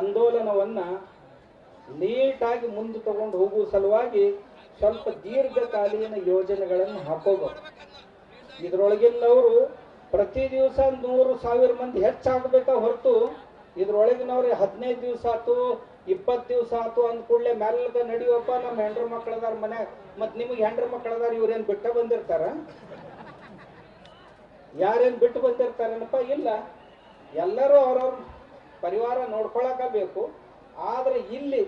ಆಂದೋಲನವನ್ನ ನೀಟಾಗಿ ಮುಂದೆ ತಗೊಂಡು ಹೋಗುವ ಸಲುವಾಗಿ ಸ್ವಲ್ಪ ದೀರ್ಘಕಾಲೀನ ಯೋಜನೆಗಳನ್ನು ಹಾಕೋಬೇಕು. ಇದರೊಳಗಿನವರು ಪ್ರತಿ ದಿವಸ ನೂರು ಸಾವಿರ ಮಂದಿ ಹೆಚ್ಚಾಗಬೇಕ ಹೊರತು ಇದ್ರೊಳಗಿನವ್ರಿಗೆ ಹದಿನೈದು ದಿವಸ ಆಯ್ತು, ಇಪ್ಪತ್ತು ದಿವಸ ಆಯ್ತು ಅಂದ ಕೂಡಲೇ ಮೆಲ್ಲಗ ನಡೆಯುವಪ್ಪ ನಮ್ಮ ಹೆಂಡ್ರ ಮಕ್ಕಳದಾರ ಮನ್ಯಾಗ. ಮತ್ತೆ ನಿಮಗೆ ಹೆಂಡ್ರ ಮಕ್ಕಳದಾರ ಇವ್ರೇನ್ ಬಿಟ್ಟ ಬಂದಿರ್ತಾರ? ಯಾರೇನ್ ಬಿಟ್ಟು ಬಂದಿರ್ತಾರೇನಪ್ಪ? ಇಲ್ಲ. ಎಲ್ಲರೂ ಅವ್ರವ್ರ ಪರಿವಾರ ನೋಡ್ಕೊಳಕ ಬೇಕು ಆದ್ರೆ ಇಲ್ಲಿ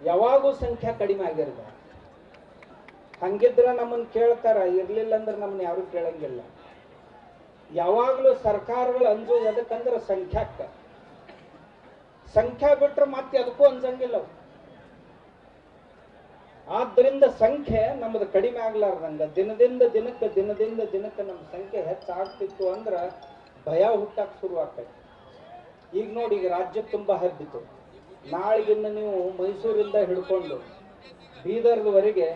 ಯಾವಾಗೂ ಸಂಖ್ಯೆ ಕಡಿಮೆ ಆಗಿರ್ಬ ಹಂಗಿದ್ರ ನಮ್ಮನ್ನ ಕೇಳ್ತಾರ, ಇರ್ಲಿಲ್ಲ ಅಂದ್ರೆ ನಮ್ಮನ್ನ ಯಾರು ಕೇಳಂಗಿಲ್ಲ. ಯಾವಾಗ್ಲೂ ಸರ್ಕಾರಗಳು ಅಂಜು ಎದಕ್ಕಂದ್ರೆ ಸಂಖ್ಯಾಕ್ಕ. ಸಂಖ್ಯಾ ಬಿಟ್ರೆ ಮತ್ತೆ ಅದಕ್ಕೂ ಅನ್ಸಂಗಿಲ್ಲ ಆದ್ದರಿಂದ ಸಂಖ್ಯೆ ನಮ್ಮದು ಕಡಿಮೆ ಆಗ್ಲಾರ್ದಂಗ. ದಿನದಿಂದ ದಿನಕ್ಕೆ ದಿನದಿಂದ ದಿನಕ್ಕೆ ನಮ್ಮ ಸಂಖ್ಯೆ ಹೆಚ್ಚಾಗ್ತಿತ್ತು ಅಂದ್ರ ಭಯ ಹುಟ್ಟಕ್ಕೆ ಶುರು ಆಗ್ತೈತೆ ಈಗ ನೋಡಿ, ಈಗ ರಾಜ್ಯ ತುಂಬಾ ಹಬ್ಬಿತು ನಾಳಿಗಿನ್ನ ನೀವು ಮೈಸೂರಿಂದ ಹಿಡ್ಕೊಂಡು ಬೀದರ್ವರೆಗೆ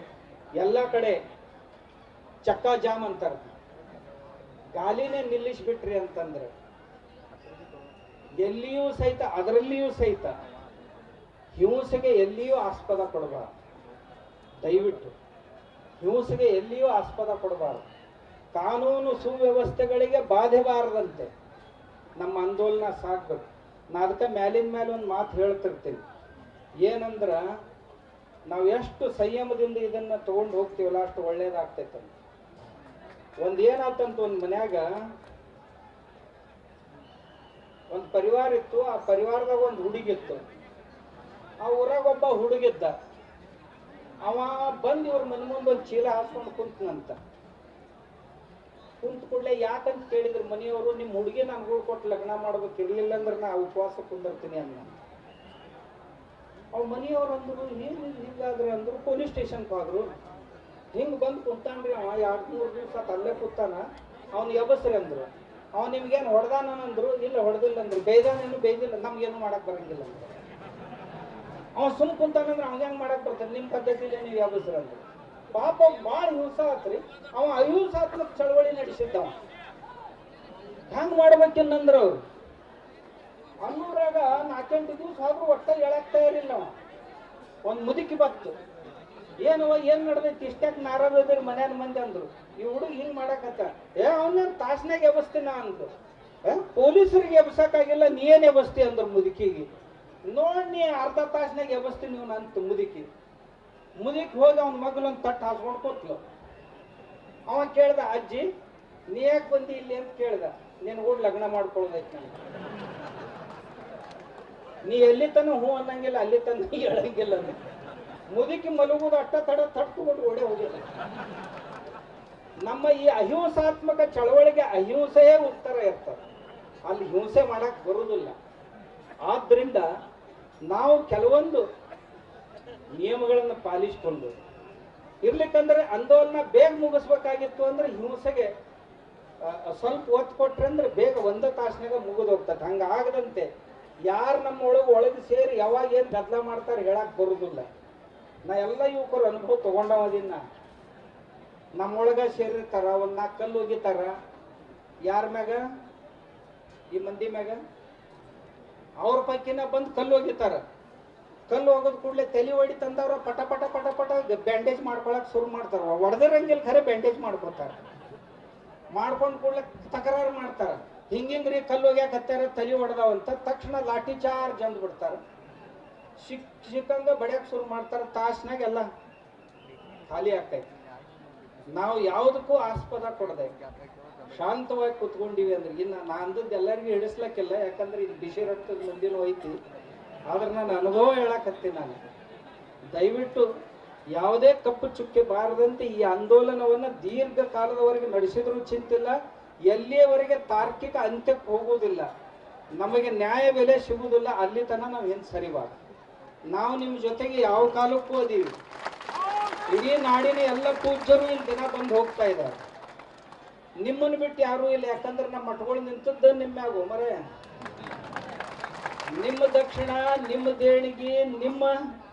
ಎಲ್ಲ ಕಡೆ ಚಕ್ಕಾ ಜಾಮ್ ಅಂತಾರೆ. ಗಾಲಿನೇ ನಿಲ್ಲಿಸ್ಬಿಟ್ರಿ ಅಂತಂದ್ರೆ ಎಲ್ಲಿಯೂ ಸಹಿತ, ಅದರಲ್ಲಿಯೂ ಸಹಿತ ಹಿಂಸೆಗೆ ಎಲ್ಲಿಯೂ ಆಸ್ಪದ ಕೊಡಬಾರ್ದು. ದಯವಿಟ್ಟು ಹಿಂಸೆಗೆ ಎಲ್ಲಿಯೂ ಆಸ್ಪದ ಕೊಡಬಾರದು. ಕಾನೂನು ಸುವ್ಯವಸ್ಥೆಗಳಿಗೆ ಬಾಧೆ ಬಾರದಂತೆ. ನಮ್ಮ ಆಂದೋಲನ ಸಾಕ್ಬೇಕು. ನಾ ಅದಕ್ಕೆ ಮ್ಯಾಲಿನ ಮೇಲೆ ಒಂದು ಮಾತು ಹೇಳ್ತಿರ್ತೀನಿ. ಏನಂದ್ರೆ, ನಾವು ಎಷ್ಟು ಸಂಯಮದಿಂದ ಇದನ್ನ ತೊಗೊಂಡು ಹೋಗ್ತೀವಲ್ಲ, ಅಷ್ಟು ಒಳ್ಳೇದಾಗ್ತೈತೆ. ಒಂದು ಏನಾತಂತ ಒಂದು ಮನ್ಯಾಗ, ಒಂದು ಪರಿವಾರ ಇತ್ತು, ಆ ಪರಿವಾರದಾಗ ಒಂದು ಹುಡುಗಿತ್ತು. ಆ ಊರಾಗ ಒಬ್ಬ ಹುಡುಗಿದ್ದ. ಅವ ಬಂದು ಇವ್ರ ಮನೆ ಮುಂದೆ ಒಂದು ಚೀಲ ಹಾಸ್ಕೊಂಡು ಕುಂತನಂತ. ಕುಂತ ಕೂಡಲೇ ಯಾಕಂತ ಕೇಳಿದ್ರು ಮನೆಯವರು, ನಿಮ್ಮ ಹುಡುಗಿ ನನ್ಗಳು ಕೊಟ್ಟು ಲಗ್ನ ಮಾಡ್ಬೇಕು, ಇರ್ಲಿಲ್ಲ ಅಂದ್ರೆ ನಾ ಉಪವಾಸ ಕುಂದಿರ್ತೀನಿ ಅನ್ನ ಅವ್ ಮನೆಯವ್ರು ಅಂದ್ರು ಏನು ಹಿಂಗಾದ್ರೆ? ಅಂದ್ರು, ಪೊಲೀಸ್ ಸ್ಟೇಷನ್ಗೆ ಹೋದ್ರು. ಹಿಂಗ್ ಬಂದು ಕುಂತಾನ್ರಿ ಅವ, ಎರಡು ಮೂರು ದಿವಸ ಅಲ್ಲೇ ಕೂತಾನ. ಅವ್ನು ಎಬಸ್ರಿ ಅಂದ್ರು. ಅವ ನಿಮ್ಗೇನು ಹೊಡೆದಾನಂದ್ರು ಇಲ್ಲ, ಹೊಡೆದಿಲ್ಲ ಅಂದ್ರು. ಬೈದಾನೇನು ಬೇಯ್ದಿಲ್ಲ ನಮ್ಗೇನು ಮಾಡಕ್ ಬರಂಗಿಲ್ಲ ಅಂದ್ರು. ಅವ ಸುಮ್ ಕುಂತಾನಂದ್ರೆ ಅವ್ನ ಹೆಂಗ್ ಮಾಡಕ್ ಬರ್ತಾನೆ? ನಿಮ್ ಪದ್ಧತಿಲಿ ನೀವು ಎಬಸ್ರಿ ಅಂದ್ರು. ಪಾಪ ಭಾಳ ಹಿಂಸ ಆತ್ರಿ ಅವ ಅಹಿಂಸಾತ್ಮಕ ಚಳವಳಿ ನಡೆಸಿದ್ದ ಹೆಂಗ್ ಮಾಡ್ಬೇಕಿನ್ನಂದ್ರ ಅವ್ರು ಅನ್ನೂರಾಗ ನಾಲ್ಕೆಂಟು ದಿವಸ ಆದ್ರೂ ಒಟ್ಟ ಹೇಳಕ್ ತಯಾರಿಲ್ಲ ಅವ. ಒಂದ್ ಮುದುಕಿ ಬತ್ತು ಏನವ ಏನ್ ನಡ್ದೈತಿ? ಇಷ್ಟ್ಯಾಕ್ ನಾರಾದ್ರಿ ಮನ್ಯಾನ ಮಂದಿ ಅಂದ್ರು. ಈ ಹುಡುಗ ಹಿಂಗ್ ಮಾಡಕತ್ತ ಏ ಅವನ ತಾಸ್ನಾಗ ಎಬಸ್ತೀನ ಅಂದ್ರು. ಪೊಲೀಸರಿಗೆ ಎಬ್ಸಕ್ಕಾಗಿಲ್ಲ, ನೀ ಏನ್ ಎಬಸ್ತಿ ಅಂದ್ರು ಮುದುಕಿಗೆ. ನೋಡ್ ನೀ ಅರ್ಧ ತಾಸ್ನಾಗ ಎಬಸ್ತೀನಿ ಇವ್ನ ಅಂತ ಮುದುಕಿ. ಮುದುಕಿ ಹೋಗಿ ಅವನ ಮಗಳನ್ನ ತಟ್ಟ ಹಾಸ್ಕೊಂಡು ಕೂತ್ಲು. ಅವ ಕೇಳ್ದ, ಅಜ್ಜಿ, ನೀ ಯಾಕೆ ಬಂದಿ ಇಲ್ಲಿ? ಅಂತ ಕೇಳ್ದ, ನೀನು ಕೂಡ ಲಗ್ನ ಮಾಡ್ಕೊಳ್ಬೇಕು ನೀ ಎಲ್ಲಿ ತನ ಹೂ ಅನ್ನಂಗಿಲ್ಲ, ಅಲ್ಲಿ ತನ ಹೇಳಂಗಿಲ್ಲ ಅಂದ್ರೆ ಮುದುಕಿ ಮಲಗುವುದು ಅಟ್ಟ ತಡ ತಟ್ಕೊಂಡು ಓಡೇ ಹೋಗಿಲ್ಲ ನಮ್ಮ ಈ ಅಹಿಂಸಾತ್ಮಕ ಚಳವಳಿಗೆ ಅಹಿಂಸೆಯೇ ಉತ್ತರ ಇರ್ತದೆ. ಅಲ್ಲಿ ಹಿಂಸೆ ಮಾಡಕ್ ಬರುವುದಿಲ್ಲ ಆದ್ರಿಂದ ನಾವು ಕೆಲವೊಂದು ನಿಯಮಗಳನ್ನು ಪಾಲಿಸಿಕೊಂಡು ಇರ್ಲಿಕ್ಕಂದ್ರೆ ಆಂದೋಲನ ಬೇಗ ಮುಗಿಸ್ಬೇಕಾಗಿತ್ತು ಅಂದ್ರೆ ಹಿಂಸೆಗೆ ಸ್ವಲ್ಪ ಒತ್ತು ಕೊಟ್ರೆ ಅಂದ್ರೆ ಬೇಗ ಒಂದ ತಾಸಿನಾಗ ಮುಗಿದು ಹೋಗ್ತದೆ. ಹಂಗ ಆಗದಂತೆ ಯಾರು ನಮ್ಮ ಒಳಗೆ ಒಳಗೆ ಸೇರಿ ಯಾವಾಗ ಏನು ಗದ್ದಲ ಮಾಡ್ತಾರೆ ಹೇಳಕ್ ಬರುದಿಲ್ಲ. ನಾ ಎಲ್ಲ ಯುವಕರು ಅನುಭವ ತಗೊಂಡವದಿನ್ನ ನಮ್ಮೊಳಗ ಸೇರಿರ್ತಾರ, ಒಂದ್ ನಾಲ್ಕು ಕಲ್ಲು ಒಗಿತಾರ ಯಾರ ಮ್ಯಾಗ? ಈ ಮಂದಿ ಮ್ಯಾಗ? ಅವ್ರ ಪೈಕಿನ ಬಂದು ಕಲ್ಲು ಒಗಿತಾರ ಕಲ್ಲು ಹೋಗೋದ್ ಕೂಡಲೇ ತಲೆ ಹೊಡಿ ತಂದವ್ರ ಪಟ ಪಟ ಪಟ ಪಟ ಬ್ಯಾಂಡೇಜ್ ಮಾಡ್ಕೊಳಕ್ ಶುರು ಮಾಡ್ತಾರ. ಹೊಡೆದಿರಂಗಿಲ್ಲ ಖರೆ ಬ್ಯಾಂಡೇಜ್ ಮಾಡ್ಕೊತಾರ. ಮಾಡ್ಕೊಂಡು ಕೂಡಲೇ ತಕರಾರು ಮಾಡ್ತಾರ. ಹಿಂಗಿಂಗ್ರಿ ಕಲ್ಲು ಹೋಗ್ಯಾಕ ಹತ್ತಾರ ತಲೆ ಹೊಡೆದವಂತ ತಕ್ಷಣ ಲಾಠಿ ಚಾರ್ಜ್ ಅಂದ್ ಬಿಡ್ತಾರ ಸಿಕ್ ಸಿಕ್ಕಂಗ ಬಡಿಯಕ್ ಶುರು ಮಾಡ್ತಾರ. ತಾಸ್ನಾಗ ಎಲ್ಲ ಖಾಲಿ ಆಗ್ತೈತಿ. ನಾವು ಯಾವುದಕ್ಕೂ ಆಸ್ಪದ ಕೊಡದೆ ಶಾಂತವಾಗಿ ಕುತ್ಕೊಂಡಿವಿ ಅಂದ್ರೆ ಇನ್ನು ನಾ ಅಂದದ್ದು ಎಲ್ಲರಿಗೂ ಹಿಡಿಸ್ಲಕ್ಕಿಲ್ಲ. ಯಾಕಂದ್ರೆ ಇದು ಬಿಸಿ ರಕ್ತದ ಮುಂದಿನ ಐತಿ ಆದ್ರೆ ನಾನು ಅನುಭವ ಹೇಳಕತ್ತೀನಿ ನಾನು. ದಯವಿಟ್ಟು ಯಾವುದೇ ಕಪ್ಪು ಚುಕ್ಕೆ ಬಾರದಂತೆ ಈ ಆಂದೋಲನವನ್ನ ದೀರ್ಘ ಕಾಲದವರೆಗೆ ನಡೆಸಿದ್ರು ಚಿಂತಿಲ್ಲ, ಎಲ್ಲಿಯವರೆಗೆ ತಾರ್ಕಿಕ ಅಂತ್ಯಕ್ಕೆ ಹೋಗುವುದಿಲ್ಲ. ನಮಗೆ ನ್ಯಾಯ ಬೆಲೆ ಸಿಗುವುದಿಲ್ಲ, ಅಲ್ಲಿ ತನಕ ನಾವು ಏನು ಸರಿಬಾರ್ದು ನಾವು ನಿಮ್ಮ ಜೊತೆಗೆ ಯಾವ ಕಾಲಕ್ಕೂ ಅದೀವಿ. ಇಡೀ ನಾಡಿನ ಎಲ್ಲ ಪೂಜ್ಯರು ಇಲ್ಲಿ ದಿನ ಬಂದು ಹೋಗ್ತಾ ಇದ್ದಾರೆ. ನಿಮ್ಮನ್ನು ಬಿಟ್ಟು ಯಾರೂ ಇಲ್ಲ, ಯಾಕಂದ್ರೆ ನಮ್ಮ ಮಠಗಳು ನಿಂತದ್ದು ನಿಮ್ಮ ಮರೇ ಮರೆ ನಿಮ್ಮ ದಕ್ಷಿಣ, ನಿಮ್ಮ ದೇಣಿಗೆ, ನಿಮ್ಮ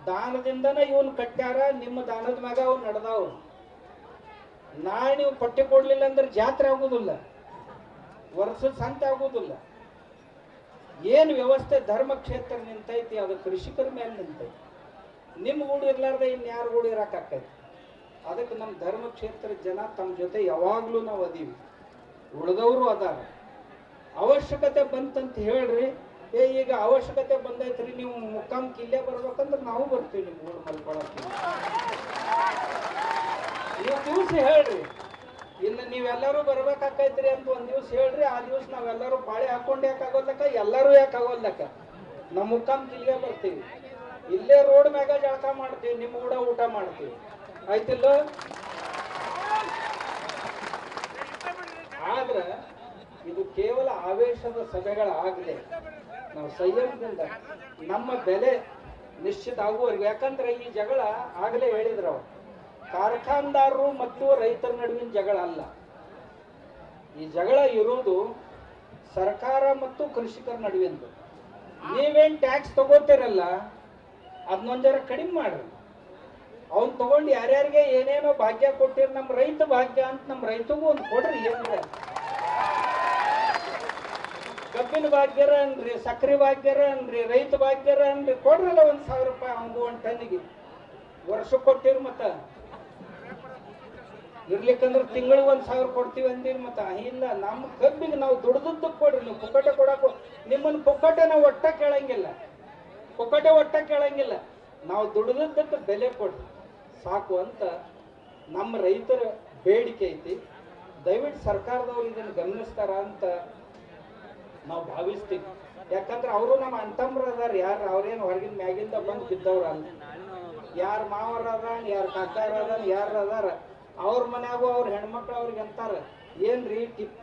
ದಾನದಿಂದನ ಇವನು ಕಟ್ಟ್ಯಾರ, ನಿಮ್ಮ ದಾನದ ಮ್ಯಾಗ ಅವು ನಡೆದಾವು. ನಾಳೆ ನೀವು ಪಟ್ಟಿ ಕೊಡ್ಲಿಲ್ಲ ಅಂದ್ರೆ ಜಾತ್ರೆ ಆಗುದಿಲ್ಲ. ವರ್ಷದ ಸಂತೆ ಆಗುದಿಲ್ಲ. ಏನು ವ್ಯವಸ್ಥೆ ಧರ್ಮ ಕ್ಷೇತ್ರ ನಿಂತೈತಿ, ಅದು ಕೃಷಿಕರ ಮೇಲೆ ನಿಂತೈತಿ. ನಿಮ್ಮ ಗೂಡು ಇರ್ಲಾರ್ದೆ ಇನ್ಯಾರು ಗೂಡು ಇರಕ್ಕಾಕೈತಿ ಅದಕ್ಕೆ ನಮ್ಮ ಧರ್ಮ ಕ್ಷೇತ್ರ ಜನ ತಮ್ಮ ಜೊತೆ ಯಾವಾಗಲೂ ನಾವು ಅದೀವಿ. ಉಳಿದವರು ಅದಾರ. ಅವಶ್ಯಕತೆ ಬಂತಂತ ಹೇಳ್ರಿ ಏ, ಈಗ ಅವಶ್ಯಕತೆ ಬಂದೈತ್ರಿ, ನೀವು ಮುಕ್ಕಾಂಕ್ ಇಲ್ಲೇ ಬರ್ಬೇಕಂದ್ರೆ ನಾವು ಬರ್ತೀವಿ ನಿಮ್ಮ ಊರು ಮಲ್ಕೊಳಕ್ಕೆ. ನೀವು ದಿವಸ ಹೇಳ್ರಿ, ಇನ್ನು ನೀವೆಲ್ಲರೂ ಬರ್ಬೇಕಾಕೈತ್ರಿ ಅಂತ ಒಂದ್ ದಿವ್ಸ ಹೇಳ್ರಿ, ಆ ದಿವ್ಸ ನಾವೆಲ್ಲರೂ ಬಾಳೆ ಹಾಕೊಂಡು ಯಾಕೆ ಆಗೋದಕ್ಕ ಎಲ್ಲರೂ ಯಾಕೆ ಆಗೋದಕ್ಕ ನಮ್ಮ ಮುಕ್ಕಾಂಕ್ ಇಲ್ಲೇ ಬರ್ತೀವಿ. ಇಲ್ಲೇ ರೋಡ್ ಮ್ಯಾಗ ಜಳಕ ಮಾಡ್ತೀವಿ, ನಿಮ್ಮ ಕೂಡ ಊಟ ಮಾಡ್ತೀವಿ. ಆಯ್ತಿಲ್ಲ? ಆದ್ರೆ ಇದು ಕೇವಲ ಆವೇಶದ ಸಭೆಗಳಾಗದೆ ನಾವು ಸಂಯಮದಿಂದ ನಮ್ಮ ಬೆಲೆ ನಿಶ್ಚಿತ ಆಗುವವರೆಗೆ. ಯಾಕಂದ್ರೆ ಈ ಜಗಳ ಆಗಲೇ ಹೇಳಿದ್ರು ಅವ್ರು. ಕಾರ್ಖಾನದಾರರು ಮತ್ತು ರೈತರ ನಡುವಿನ ಜಗಳ ಅಲ್ಲ. ಈ ಜಗಳ ಇರುವುದು ಸರ್ಕಾರ ಮತ್ತು ಕೃಷಿಕರ ನಡುವಿಂದು. ನೀವೇನ್ ಟ್ಯಾಕ್ಸ್ ತಗೋತೀರಲ್ಲ ಅದನ್ನೊಂದರ ಕಡಿಮೆ ಮಾಡ್ರಿ. ಅವ್ನು ತಗೊಂಡು ಯಾರ್ಯಾರಿಗೆ ಏನೇನೋ ಭಾಗ್ಯ ಕೊಟ್ಟಿರ ನಮ್ಮ ರೈತ ಭಾಗ್ಯ ಅಂತ ನಮ್ಮ ರೈತಗೂ ಒಂದು ಕೊಡ್ರಿ ಏನ್ರಿ ಕಬ್ಬಿನ ಭಾಗ್ಯರ ಅನ್ರಿ ಸಕ್ರೆ ಭಾಗ್ಯರ ಅನ್ರಿ ರೈತ ಭಾಗ್ಯರ ಅನ್ರಿ ಕೊಡ್ರಲ್ಲ ಒಂದ್ ಸಾವಿರ ರೂಪಾಯಿ ಅಂಬು ಒಂದ್ ಟನ್ನಿಗೆ ವರ್ಷ ಕೊಟ್ಟಿರಿ ಮತ್ತ. ಇರ್ಲಿಕ್ಕಂದ್ರೆ ತಿಂಗಳು ಒಂದ್ ಸಾವಿರ ಕೊಡ್ತೀವಿ ಅಂದಿರಿ ಮತ್ತ. ಇಲ್ಲ, ನಮ್ಮ ಕಬ್ಬಿಗೆ ನಾವು ದುಡ್ದದ್ದಕ್ಕೆ ಕೊಡ್ರಿ, ನೀವು ಪುಕ್ಕಟೆ ಕೊಡಕ್ ನಿಮ್ಮನ್ನು ಪುಕ್ಕಟೆ ನಾವು ಒಟ್ಟ ಕೇಳಂಗಿಲ್ಲ. ಪುಕ್ಕಟೆ ಒಟ್ಟ ಕೇಳಂಗಿಲ್ಲ. ನಾವು ದುಡ್ದದ್ದಕ್ಕೆ ಬೆಲೆ ಕೊಡ್ರಿ. ಸಾಕು ಅಂತ ನಮ್ಮ ರೈತರ ಬೇಡಿಕೆ ಐತಿ. ದಯವಿಟ್ಟು ಸರ್ಕಾರದವ್ರು ಇದನ್ನು ಗಮನಿಸ್ತಾರ ಅಂತ ನಾವು ಭಾವಿಸ್ತೀವಿ. ಯಾಕಂದ್ರೆ ಅವರು ನಮ್ಮ ಅಂತಮ್ರ ಅದಾರ ಯಾರು, ಅವ್ರೇನು ಹೊರಗಿನ ಮ್ಯಾಗಿಂದ ಬಂದು ಬಿದ್ದವ್ರ ಅಲ್ಲ. ಯಾರ ಮಾವರ ಅದಾನ ಯಾರ ಕಾಕಾರ ಯಾರು ಅದಾರ, ಅವ್ರ ಮನ್ಯಾಗೂ ಅವ್ರ ಹೆಣ್ಮಕ್ಳು ಅವ್ರಿಗೆ ಅಂತಾರ, ಏನ್ರಿ ಟಿಪ್?